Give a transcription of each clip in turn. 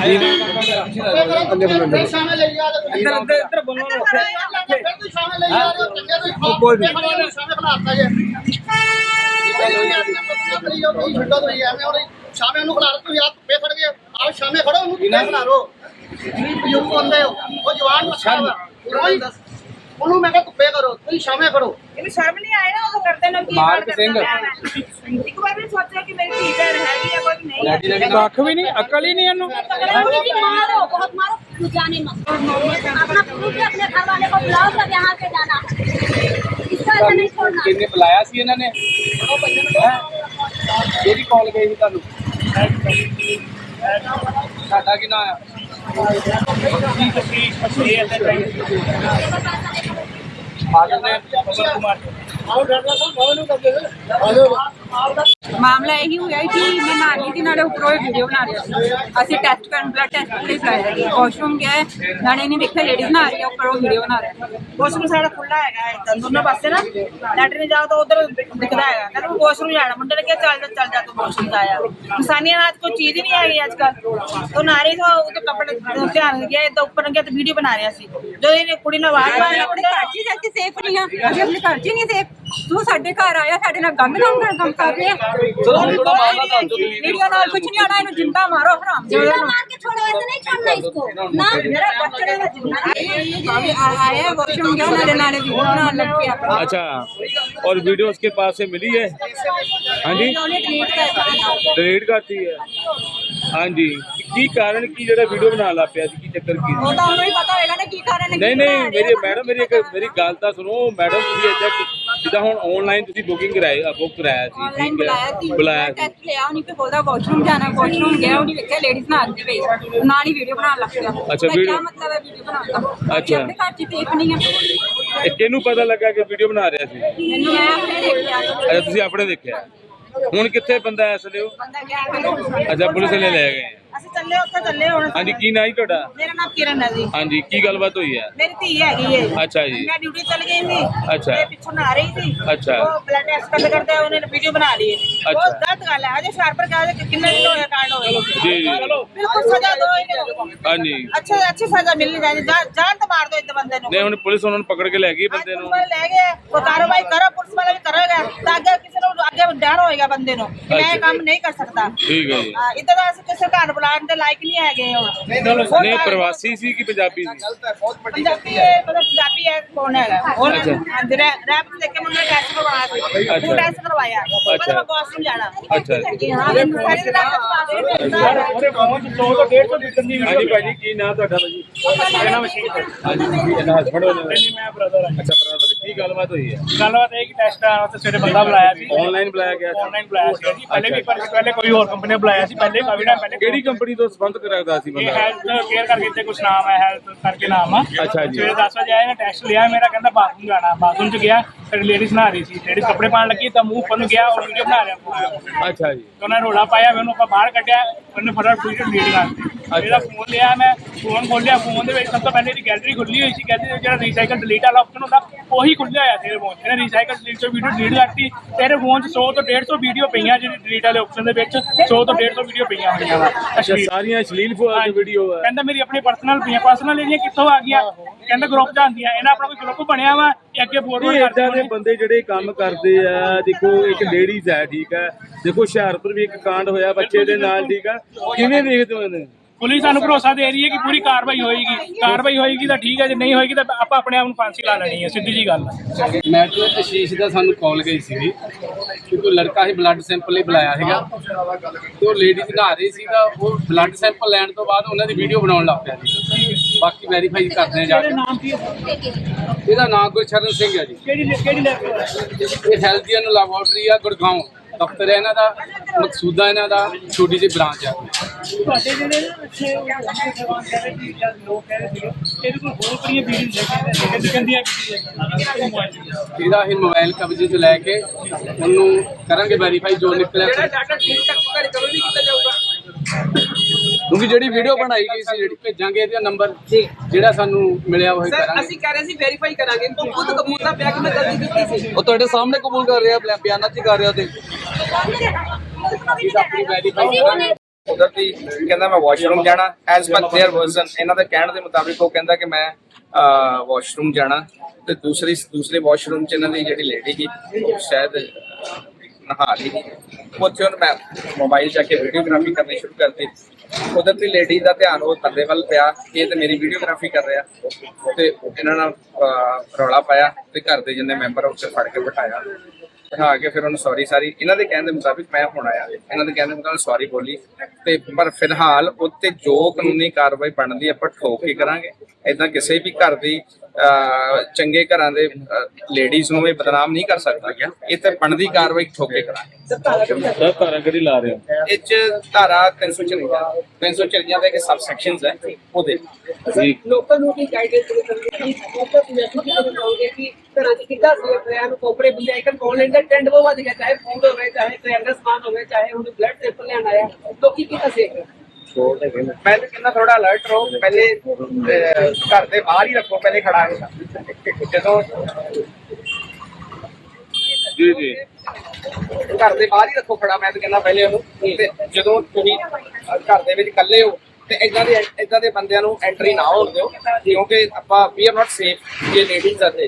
ਆ ਇੱਧਰ ਇੱਧਰ ਇੱਧਰ ਬੋਲੋ ਨਾ ਤੂੰ ਸ਼ਾਮੇ ਆ ਕੋਈ ਉਹਨੂੰ ਬੁਲਾ ਤੁਸੀਂ ਆਪ ਪੇ ਫੜ ਗਏ। ਆਪ ਸ਼ਾਮੇ ਖੜੋ ਉਹਨੂੰ ਕਿਵੇਂ ਬਣਾ ਰੋ ਤੁਸੀਂ ਹੁੰਦੇ ਹੋ। ਉਹ ਜਵਾਨ ਬੱਚਾ ਵਾ। ਉਹਨੂੰ- ਉਹਨੂੰ ਮੈਂ ਕਿਹਾ ਧੁੱਪੇ ਕਰੋ ਤੁਸੀਂ ਸ਼ਾਮੇ ਖੜੋ ਇਹਨੂੰ ਸ਼ਰਮ ਨਹੀਂ ਆਏ ਨਾ ਉਹ ਕਰਦੇ ਨੇ ਕੀ ਮਾਲਕ ਗੱਲ ਸਿੰਘ। ਕਰਦਾ ਮੈਂ। ਇੱਕ ਵਾਰ ਵੀ ਸੋਚਿਆ ਕਿ ਮੇਰੀ ਧੀ ਭੈਣ ਹੈਗੀ ਆ ਕੋਈ ਨਹੀਂ ਕੱਖ ਵੀ ਨਹੀਂ ਅਕਲ ही नहीं है जी मारो बहुत मारो तू जाने मत अपना प्रूफ है, अपने घर वाले को बुलाओ तब यहाँ से जाना इसका ऐसा नहीं छोड़ना ਕਿੰਨੇ ਬੁਲਾਇਆ ਸੀ ਇਹਨਾਂ ਨੇ ਹੈਂ? ਕਿਹੜੀ ਕਾਲ ਗਈ ਸੀ ਤੁਹਾਨੂੰ ਸਾਡਾ ਕੀ ਨਾਂ ਆ ਫਾਦਰ ਨੇ ਮਾਮਲਾ ਇਹੀ ਹੋਇਆ ਕਿ ਮੈਂ ਨਾਨੀ ਦੀ ਨਾਲੇ ਉੱਪਰੋਂ ਵੀਡੀਓ ਬਣਾ ਰਿਹਾ ਸੀ। ਅਸੀਂ ਟੈਸਟ ਕਰਨ ਬਲੱਡ ਟੈਸਟ ਲਈ ਬੁਲਾਇਆ ਸੀ। ਵਾਸ਼ਰੂਮ ਗਿਆ ਹੈ, ਨਾਲੇ ਨਹੀਂ ਦੇਖਿਆ ਲੇਡੀਜ਼ ਨਾ ਆ ਰਹੀ ਉੱਪਰੋਂ ਵੀਡੀਓ ਬਣਾ ਰਿਹਾ ਵਾਸ਼ਰੂਮ ਸਾਡਾ ਖੁੱਲਾ ਹੈਗਾ ਇਦਾਂ ਦੋਨੋਂ ਪਾਸੇ ਨਾ। ਲੈਟਰ ਜਾਓ ਤਾਂ ਉਧਰ ਦਿਖਦਾ ਹੈਗਾ। ਕਹਿੰਦਾ ਮੈਂ ਵਾਸ਼ਰੂਮ ਜਾਣਾ ਮੁੰਡੇ ਨੇ ਕਿਹਾ ਚੱਲ ਜਾ ਚੱਲ ਜਾ ਤੂੰ ਵਾਸ਼ਰੂਮ ਆਇਆ ਇਨਸਾਨੀਅਤ ਨਾਲ ਕੋਈ ਚੀਜ਼ ਹੀ ਨਹੀਂ ਹੈਗੀ ਅੱਜ ਕੱਲ ਤੋਂ ਨਾਰੀ ਤੋਂ ਉਹਦੇ ਕੱਪੜੇ ਤੋਂ ਧਿਆਨ ਗਿਆ ਇਦਾਂ ਉੱਪਰ ਗਿਆ ਤੇ ਵੀਡੀਓ ਬਣਾ ਰਿਹਾ ਸੀ। ਜਦੋਂ ਇਹਨੇ ਕੁੜੀ ਨੇ ਆਵਾਜ਼ ਮਾਰੀ ਅਸੀਂ ਆਪਣੇ ਘਰ 'ਚ ਹੀ ਜਾ ਕੇ ਸੇਫ ਨਹੀਂ ਆ ਅਸੀਂ ਆਪਣੇ ਘਰ 'ਚ ਨਹੀਂ ਸੇਫ ਤੂੰ ਸਾਡੇ ਘਰ ਆਇਆ ਸਾਡੇ ਨਾਲ ਗੰਦ ਕੰਮ ਕਰ ਕੰਮ ਕਰ ਰਿਹਾ। ਚਲੋ ਥੋੜਾ ਮਾਰਦਾ ਦੱਸ ਦਿਓ ਤੁਸੀਂ ਵੀਡੀਓ ਨਾਲ ਕੁਝ ਨਹੀਂ ਆਣਾ ਇਹਨੂੰ ਜਿੰਦਾ ਮਾਰੋ ਹਰਾਮ जिंदा मार के छोड़ो ऐसे नहीं छोड़ना इसको ना ਮੇਰਾ ਬੱਚੜੇ ਦਾ ਜਿੰਦਾ ਆਇਆ ਵਾਸ਼ਰੂਮ ਗਿਆ ਨਾਲੇ ਨਾਲੇ ਵੀਡੀਓ ਬਣਾਉਣ ਲੱਗ ਪਿਆ अच्छा और वीडियो उसके पास से मिली है हाँ जी ਉਹਨੇ ਡਿਲੀਟ ਕਰਤਾ डिलीट करती है हाँ जी की कारण की जरा वीडियो बना ला पिया जी की चक्कर की ਉਹ ਤਾਂ ਉਹਨੂੰ ਹੀ ਪਤਾ ਹੋਏਗਾ ਨਾ ਕੀ ਕਾਰਨ ਹੈ ਨਹੀਂ ਨਹੀਂ ਮੇਰੀ ਮੈਡਮ ਮੇਰੀ ਇੱਕ ਮੇਰੀ ਗੱਲ ਤਾਂ ਸੁਣੋ ਮੈਡਮ ਤੁਸੀਂ ਇੱਦਾਂ ਕਿ- ਜਿੱਦਾਂ ਹੁਣ ਆਨਲਾਈਨ ਤੁਸੀਂ ਬੁਕਿੰਗ ਕਰਾਈ ਬੁੱਕ ਕਰਾਇਆ ਸੀ ਆਨਲਾਈਨ ਠੀਕ ਬੁਲਾਇਆ ਹੈ ਸੀ ਬੁਲਾਇਆ ਸੀ। ਟੈਸਟ ਲਿਆ ਉਹਨੇ ਕਿ ਬੋਲਦਾ ਵਾਸ਼ਰੂਮ ਜਾਣਾ ਵਾਸ਼ਰੂਮ ਗਿਆ ਉਹਨੇ ਵੇਖਿਆ ਲੇਡੀਜ਼ ਨਾਲ ਆਂਦੀ ਪਈ ਨਾਲ ਹੀ ਵੀਡੀਓ ਬਣਾਉਣ ਲੱਗ ਪਿਆ। ਅੱਛਾ, ਕਿਆ ਮਤਲਬ ਹੈ ਵੀਡੀਓ ਬਣਾਉਣ ਦਾ। ਅੱਛਾ। ਆਪਣੇ ਘਰ ਚ ਸੇਫ ਨਹੀਂ ਹੈ ਇਹ ਕਿਹਨੂੰ ਪਤਾ ਲੱਗਾ ਕਿ ਵੀਡੀਓ ਬਣਾ ਰਿਹਾ ਸੀ? ਮੈਨੂੰ ਮੈਂ ਆਪਣੇ ਦੇਖਿਆ। ਅੱਛਾ ਤੁਸੀਂ ਆਪਣੇ ਦੇਖਿਆ। ਹੁਣ ਕਿੱਥੇ ਬੰਦਾ ਐ ਇਸ ਲਈ ਉਹ? ਬੰਦਾ ਗਿਆ ਹੈ ਅੱਛਾ ਪੁਲਿਸ ਨੇ ਲੈ ਗਏ। ਅਸੀਂ ਚੱਲੇ ਉੱਥੇ ਚੱਲੇ ਹੁਣ ਹਾਂਜੀ ਕੀ ਨਾਂ ਜੀ ਤੁਹਾਡਾ? ਮੇਰਾ ਨਾਮ ਕਿਰਨ ਹੈ ਜੀ। ਹਾਂਜੀ ਕੀ ਗੱਲਬਾਤ ਹੋਈ ਹੈ? ਮੇਰੀ ਧੀ ਹੈਗੀ ਏ ਅੱਛਾ ਜੀ। ਮੈਂ ਡਿਊਟੀ ਚਲ ਗਈ ਸੀ। ਅੱਛਾ। ਤੇ ਪਿੱਛੋਂ ਨਾ ਰਹੀ ਸੀ। ਅੱਛਾ। ਉਹ ਬਲੱਡ ਟੈਸਟ ਕਰਦੇ ਕਰਦੇ ਉਹਨੇ ਵੀਡੀਓ ਬਣਾ ਲਈ ਅੱਛਾ। ਬਹੁਤ ਗਲਤ ਗੱਲ ਹੈ। ਅਜੇ ਸ਼ਾਰਪਰ ਕਹਾ ਕਿ ਕਿੰਨੇ ਦਿਨ ਹੋਇਆ ਕਾਂਡ ਹੋਏ ਜੀ, ਜੀ। ਬਿਲਕੁਲ ਸਜ਼ਾ ਦਿਓ ਇਹਨੂੰ। ਹਾਂਜੀ। ਅੱਛਾ ਅੱਛੀ ਸਜ਼ਾ ਮਿਲਣੀ ਚਾਹੀਦੀ। ਜਾਨ ਜਾਨ ਤਾਂ ਮਾਰ ਦਿਓ ਇਸ ਬੰਦੇ ਨੂੰ। ਨਹੀਂ ਹੁਣ ਪੁਲਿਸ ਉਹਨਾਂ ਨੂੰ ਪਕੜ ਕੇ ਲੈ ਗਈ ਬੰਦੇ ਨੂੰ। ਲੈ ਗਏ ਉਹ ਕਾਰਵਾਈ ਕਰੋ ਪੁਲਿਸ ਵਾਲੇ ਵੀ ਕਰੇਗਾ। ਤਾਂ ਅੱਗੇ ਅੱਗੇ ਡਰ ਹੋਏਗਾ ਬੰਦੇ ਨੂੰ ਕਿ ਮੈਂ ਇਹ ਕੰਮ ਨਹੀਂ ਕਰ ਸਕਦਾ। ਠੀਕ ਹੈ ਜੀ। ਹਾਂ ਇਦਾਂ ਦਾ ਅਸੀਂ ਕਿਸੇ ਘਰ ਬੁਲਾਉਣ ਦੇ ਲਾਇਕ ਨਹੀਂ ਹੈਗੇ ਹੁਣ ਨਹੀਂ ਪ੍ਰਵਾਸੀ ਸੀ ਕਿ ਪੰਜਾਬੀ ਸੀ? ਪੰਜਾਬੀ ਹੈ। ਮਤਲਬ ਪੰਜਾਬੀ ਹੈ ਕੌਣ ਹੈਗਾ? ਹੋਰ ਅੱਛਾ। ਹਾਂਜੀ ਰੈ- ਰੈਪ ਦੇਖ ਕੇ ਮੁੰਡੇ ਟੈਸਟ ਕਰਵਾਇਆ ਸੀ। ਉਹ ਟੈਸਟ ਕਰਵਾਇਆ। ਅੱਛਾ। ਮਤਲਬ ਵਾਸ਼ਰੂਮ ਜਾਣਾ। ਅੱਛਾ ਜੀ। ਹਾਂ ਮੈਨੂੰ ਸਾਰੀ ਦਿਨ ਹਾਂਜੀ ਭਾਜੀ ਕੀ ਨਾਮ ਤੁਹਾਡਾ ਭਾਜੀ? ਮੇਰਾ ਨਾਮ ਹੈ ਹਾਂਜੀ ਇਹਦਾ ਹਸਬੰਡ ਹੋ ਜਾਂਦਾ ਮੈਂ ਬ੍ਰਦਰ ਅੱਛਾ ਭਰਾ ਕੀ ਗੱਲਬਾਤ ਹੋਈ ਹੈ? ਗੱਲਬਾਤ ਇਹ ਕਿ ਟੈਸਟ ਆਉਣ ਵਾਸਤੇ ਸਵੇਰੇ ਬੰਦਾ ਬੁਲਾਇਆ ਸੀ। ਆਨਲਾਈਨ ਬੁਲਾਇਆ ਗਿਆ ਸੀ। ਆਨਲਾਈਨ ਬੁਲਾਇਆ ਸੀ। ਜੀ ਪਹਿਲੇ ਵੀ ਪਰ ਪਹਿਲੇ ਕੋਈ ਹੋਰ ਕੰਪਨੀ ਨੇ ਬੁਲਾਇਆ ਸੀ ਪਹਿਲੇ ਕਾਫੀ ਟਾਈਮ ਪਹਿਲੇ ਕਿਹੜੀ ਕੰਪਨੀ ਤੋਂ ਸੰਬੰਧ ਰੱਖਦਾ ਸੀ ਇਹ ਬੰਦਾ? ਹੈਲਥ ਕੇਅਰ ਕਰਕੇ ਤੇ ਕੁਛ ਨਾਮ ਹੈ ਹੈਲਥ ਕਰਕੇ ਨਾਮ ਆ। ਅੱਛਾ ਜੀ। ਸਵੇਰੇ 10 ਵਜੇ ਆਇਆ ਨਾ ਟੈਸਟ ਲਿਆ ਮੇਰਾ ਕਹਿੰਦਾ ਬਾਥਰੂਮ ਜਾਣਾ। ਬਾਥਰੂਮ ਚ ਗਿਆ ਫਿਰ ਲੇਡੀਜ਼ ਨਹਾ ਰਹੀ ਸੀ। ਲੇਡੀਜ਼ ਕੱਪੜੇ ਪਾਉਣ ਲੱਗੀ ਤਾਂ ਮੂੰਹ ਉੱਪਰ ਨੂੰ ਗਿਆ ਔਰ ਵੀਡੀਓ ਬਣਾ ਰਿਹਾ। ਅੱਛਾ ਜੀ। ਉਹਨਾਂ ਰੋਲਾ ਪਾਇਆ ਮੈਨੂੰ ਆਪਾਂ ਬਾਹਰ ਕੱਢਿਆ ਉਹਨੇ ਫਟਾਫਟ ਵੀਡੀਓ ਡਿਲੀਟ ਕਰ ਦਿੱਤੀ। ਮੇਰਾ ਫੋਨ ਲਿਆ ਮੈਂ ਫੋਨ ਖੋਲਿਆ ਫੋਨ ਦੇ ਵਿੱਚ ਸਭ ਤੋਂ ਪਹਿਲੇ ਦੀ ਗੈਲਰੀ ਖੁੱਲੀ ਹੋਈ ਸੀ ਗੈਲਰੀ ਜਿਹੜਾ ਰੀਸਾਈਕਲ ਡਿਲੀਟ ਵਾਲਾ ਆਪਸ਼ਨ ਹੁੰਦਾ ਉਹੀ ਖੁੱਲਿਆ ਹੋਇਆ ਸੀ ਫੋਨ ਇਹਨੇ ਰੀਸਾਈਕਲ ਡਿਲੀਟ ਤੋਂ ਵੀਡੀਓ ਡਿਲੀਟ ਕਰਤੀ ਤੇਰੇ ਫੋਨ 'ਚ 100 ਤੋਂ 150 ਵੀਡੀਓ ਪਈਆਂ ਜਿਹੜੀ ਡਿਲੀਟ ਵਾਲੇ ਆਪਸ਼ਨ ਦੇ ਵਿੱਚ 100 ਤੋਂ 150 ਵੀਡੀਓ ਪਈਆਂ ਹੋਈਆਂ ਵਾ। ਅੱਛਾ ਅਸ਼ਲੀਲ ਸਾਰੀਆਂ ਅਸ਼ਲੀਲ ਵੀਡੀਓ ਹੈ ਕਹਿੰਦਾ ਮੇਰੀ ਆਪਣੀ ਪਰਸਨਲ ਪਈਆਂ ਪਰਸਨਲ ਇਹਦੀਆਂ ਕਿੱਥੋਂ ਆ ਗਈਆਂ? ਕਹਿੰਦਾ ਗਰੁੱਪ ਜਾਂਦੀਆਂ ਇਹਨਾਂ ਆਪਣਾ ਕੋਈ ਗਰੁੱਪ ਬਣਿਆ ਵਾ? ਇਹ ਅੱਗੇ ਫੋਰਵਰਡ ਕਰਦੇ ਏਦਾਂ ਦੇ ਬੰਦੇ ਜਿਹੜੇ ਕੰਮ ਕਰਦੇ ਆ ਦੇਖੋ ਇੱਕ ਲੇਡੀਜ਼ ਹੈ ਠੀਕ ਹੈ ਦੇਖੋ ਹੁਸ਼ਿਆਰਪੁਰ ਵੀ ਇੱਕ ਕਾਂਡ ਹੋਇਆ ਬੱਚੇ ਦੇ ਨਾਲ ਠੀਕ ਆ। ਕਿਵੇਂ ਦੇਖਦੇ ਹੋ ਇਹਨੂੰ? ਪੁਲਿਸ ਸਾਨੂੰ ਭਰੋਸਾ ਦੇ ਰਹੀ ਹੈ ਕਿ ਪੂਰੀ ਕਾਰਵਾਈ ਹੋਏਗੀ। ਕਾਰਵਾਈ ਹੋਏਗੀ ਤਾਂ ਠੀਕ ਹੈ ਜੇ ਨਹੀਂ ਹੋਏਗੀ ਤਾਂ ਆਪਾਂ ਆਪਣੇ ਆਪ ਨੂੰ ਫਾਂਸੀ ਲਾ ਲੈਣੀ ਹੈ ਸਿੱਧੀ ਜੀ ਗੱਲ ਹੈ। ਮੈਟਰੋ ਅਸ਼ੀਸ਼ ਦਾ ਸਾਨੂੰ ਕਾਲ ਗਈ ਸੀਗੀ ਕਿ ਕੋਈ ਲੜਕਾ ਹੀ ਬਲੱਡ ਸੈਂਪਲ ਲਈ ਬੁਲਾਇਆ ਤੇ ਉਹ ਲੇਡੀਜ਼ ਨਹਾ ਰਹੀ ਸੀ ਤਾਂ ਉਹ ਬਲੱਡ ਸੈਂਪਲ ਲੈਣ ਤੋਂ ਬਾਅਦ ਉਹਨਾਂ ਦੀ ਵੀਡੀਓ ਬਣਾਉਣ ਲੱਗ ਪਿਆ ਜੀ। ਬਾਕੀ ਵੈਰੀਫਾਈ ਕਰਦੇ ਜਾ ਕੇ। ਹੈ ਇਹਦਾ ਨਾਮ ਗੁਰਸ਼ਰਨ ਸਿੰਘ ਹੈ ਜੀ। ਕਿਹੜੀ ਕਿਹੜੀ ਲੈਬ ਇਹ ਹੈਲਥੀਅਨ ਲੈਬੋਰਟਰੀ ਆ ਗੁੜਗਾਉਂ। ਦਫ਼ਤਰ ਹੈ ਇਹਨਾਂ ਦਾ ਮਕਸੂਦਾ ਇਹਨਾਂ ਦਾ ਛੋਟੀ ਜਿਹੀ ਬ੍ਰਾਂਚ ਆ ਤੁਹਾਡੇ ਜਿਹੜੇ ਅੱਛੇ ਜਵਾਨ ਕਹਿ ਰਹੇ ਸੀ ਜਾਂ ਲੋਕ ਕਹਿ ਰਹੇ ਸੀ ਇਹਦੇ ਕੋਲ ਹੋਰ ਕਿਹੜੀਆਂ ਵੀਡੀਓ ਲੈ ਕੇ ਗੰਦੀਆਂ ਵੀਡੀਓ ਇਹਦਾ ਹੀ ਮੋਬਾਈਲ ਕਬਜ਼ੇ 'ਚ ਲੈ ਕੇ ਉਹਨੂੰ ਕਰਾਂਗੇ ਵੈਰੀਫਾਈ ਜੋ ਨਿਕਲਿਆ ਡਾਟਾ ਠੀਕ ਕਰਕੇ ਰਿਕਵਰ ਵੀ ਕੀਤਾ ਜਾਊਗਾ? ਕਿਉਂਕਿ ਜਿਹੜੀ ਵੀਡੀਓ ਬਣਾਈ ਗਈ ਸੀ ਜਿਹੜੀ ਭੇਜਾਂਗੇ ਇਹਦਾ ਨੰਬਰ ਜਿਹੜਾ ਸਾਨੂੰ ਮਿਲਿਆ ਉਹ ਹੀ ਕਰਾਂਗੇ ਅਸੀਂ ਕਹਿ ਰਹੇ ਸੀ ਵੈਰੀਫਾਈ ਕਰਾਂਗੇ ਤੂੰ ਖੁਦ ਕਬੂਲ ਦਾ ਪਿਆ ਕਿ ਮੈਂ ਗਲਤੀ ਕੀਤੀ ਸੀ ਉਹ ਤੁਹਾਡੇ ਸਾਹਮਣੇ ਕਬੂਲ ਕਰ ਰਿਹਾ ਬਿਆਨਾਂ 'ਚ ਕਰ ਰਿਹਾ ਤੇ ਆਪਣੀ ਵੈਰੀਫਾਈ ਕਰਾਂਗੇ ਕੁਦਰਤੀ ਕਹਿੰਦਾ ਮੈਂ ਵਾਸ਼ਰੂਮ ਜਾਣਾ ਐਸ ਪਰ देयर ਵਰਜ਼ਨ ਇਹਨਾਂ ਦੇ ਕਹਿਣ ਦੇ ਮੁਤਾਬਿਕ ਉਹ ਕਹਿੰਦਾ ਕਿ ਮੈਂ ਵਾਸ਼ਰੂਮ ਜਾਣਾ ਤੇ ਦੂਸਰੀ ਦੂਸਰੇ ਵਾਸ਼ਰੂਮ ਚ ਇਹਨਾਂ ਦੀ ਜਿਹੜੀ ਲੇਡੀ ਸੀ ਉਹ ਸ਼ਾਇਦ ਅਹ, ਨਹਾ ਲਈ ਸੀ। ਉੱਥੇ ਉਹਨੇ ਮੈਂ ਮੋਬਾਈਲ ਚੱਕ ਕੇ ਵੀਡੀਓਗ੍ਰਾਫੀ ਕਰਨੀ ਸ਼ੁਰੂ ਕਰ ਦਿੱਤੀ ਕੁਦਰਤੀ ਲੇਡੀ ਦਾ ਧਿਆਨ ਉਹ ਧੰਦੇ ਵੱਲ ਪਿਆ ਇਹ ਤੇ ਮੇਰੀ ਵੀਡੀਓਗ੍ਰਾਫੀ ਕਰ ਰਿਹਾ। ਤੇ ਇਹਨਾਂ ਨਾਲ ਰੌਲਾ ਪਾਇਆ ਤੇ ਘਰ ਦੇ ਜਿੰਨੇ ਮੈਂਬਰ ਉੱਥੇ ਫੜ ਕੇ ਬਿਠਾਇਆ। ਬਿਠਾ ਕੇ ਫਿਰ ਉਹਨੂੰ ਸੌਰੀ ਸਾਰੀ ਇਹਨਾਂ ਦੇ ਕਹਿਣ ਦੇ ਮੁਤਾਬਿਕ ਮੈਂ ਹੁਣ ਆਇਆ। ਇਹਨਾਂ ਦੇ ਕਹਿਣ ਦੇ ਮੁਤਾਬਿਕ ਸੌਰੀ ਬੋਲੀ। ਤੇ ਪਰ ਫਿਲਹਾਲ ਉੱਤੇ ਜੋ ਕਾਨੂੰਨੀ ਕਾਰਵਾਈ ਬਣਦੀ ਆਪਾਂ ਠੋਕ ਕੇ ਕਰਾਂਗੇ। ਇਦਾਂ ਕਿਸੇ ਵੀ ਘਰ ਦੀ ਚੰਗੇ ਘਰਾਂ ਦੇ ਲੇਡੀਜ਼ ਨੂੰ ਇਹ ਬਦਨਾਮ ਨਹੀਂ ਕਰ ਸਕਦਾ ਗਿਆ। ਇਹ ਤੇ ਬਣਦੀ ਕਾਰਵਾਈ ਠੋਕ ਕੇ ਕਰਾਂਗੇ। ਸਰ ਧਾਰਾ ਕਿਹੜੀ ਲਾ ਰਹੇ ਹੋ? ਇਹ 'ਚ ਧਾਰਾ 354 354 ਦੇ ਕੇ ਸਬ ਸੈਕਸ਼ਨਸ ਹੈ ਉਹਦੇ। ਠੀਕ ਲੋਕਾਂ ਨੂੰ ਕੀ ਗਾਈਡੈਂਸ ਦੇ ਸਕਦੇ ਕਿ ਲੋਕਾਂ ਨੂੰ ਮੈਸੇਜ ਕਿਵੇਂ ਕਹੋਗੇ ਕਿ ਘਰਾਂ 'ਚ ਕਿੱਦਾਂ ਸੇਫ ਰਹਿਣ ਨੂੰ ਕੋਪੜੇ ਬੰਦੇ ਆਈਕਨ ਆਨਲਾਈਨ ਦਾ ਟ੍ਰੈਂਡ ਬਹੁਤ ਵੱਧ ਗਿਆ ਚਾਹੇ ਫੂਡ ਹੋਵੇ ਚਾਹੇ ਟ੍ਰੈਂਡ ਦਾ ਸਮਾਨ ਹੋਵੇ ਚਾਹੇ ਹੁਣ ਬਲੱਡ ਸੈਂਪਲ ਲੈਣ ਆਇਆ ਲੋਕੀ ਕਿੱਦਾਂ ਸੇਫ ਹੈ? ਮੈਂ ਤਾਂ ਕਹਿੰਦਾ ਥੋੜਾ ਅਲਰਟ ਰਹੋ ਪਹਿਲੇ ਅਹ, ਘਰ ਦੇ ਬਾਹਰ ਹੀ ਰੱਖੋ ਪਹਿਲੇ ਖੜਾ ਹੈ ਜਦੋਂ ਜੀ ਜੀ। ਘਰ ਦੇ ਬਾਹਰ ਹੀ ਰੱਖੋ ਖੜਾ ਮੈਂ ਤਾਂ ਕਹਿੰਦਾ ਪਹਿਲੇ ਉਹਨੂੰ। ਤੇ ਜਦੋਂ ਤੁਸੀਂ ਘਰ ਦੇ ਵਿੱਚ ਇਕੱਲੇ ਹੋ ਤੇ ਇਦਾਂ ਦੇ ਇਦਾਂ ਦੇ ਬੰਦਿਆਂ ਨੂੰ ਐਂਟਰੀ ਨਾ ਹੋਣ ਦਿਓ ਕਿਉਂਕਿ ਆਪਾਂ ਵੀ ਆਰ ਨਾਟ ਸੇਫ ਇਹ ਲੇਡੀਜ਼ ਆ ਤੇ।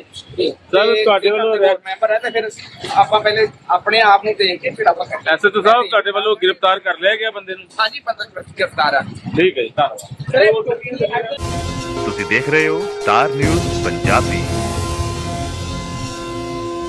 Sir, ਤੁਹਾਡੇ ਵੱਲੋਂ ਮੈਂਬਰ ਹੈ ਤੇ ਫਿਰ ਆਪਾਂ ਪਹਿਲੇ ਆਪਣੇ ਆਪ ਨੂੰ ਦੇਖ ਕੇ ਫਿਰ ਆਪਾਂ ਕਰਨਾ ਐਸਐਚਓ ਸਾਹਿਬ ਤੁਹਾਡੇ ਵੱਲੋਂ ਗ੍ਰਿਫਤਾਰ ਕਰ ਲਿਆ ਗਿਆ ਬੰਦੇ ਨੂੰ? ਹਾਂਜੀ ਬੰਦਾ ਗ੍ਰਿਫਤਾਰ ਆ। ਠੀਕ ਹੈ ਜੀ ਧੰਨਵਾਦ। ਸਰ ਤੁਸੀਂ ਦੇਖ ਰਹੇ ਹੋ ਸਟਾਰ ਨਿਊਜ਼ ਪੰਜਾਬੀ।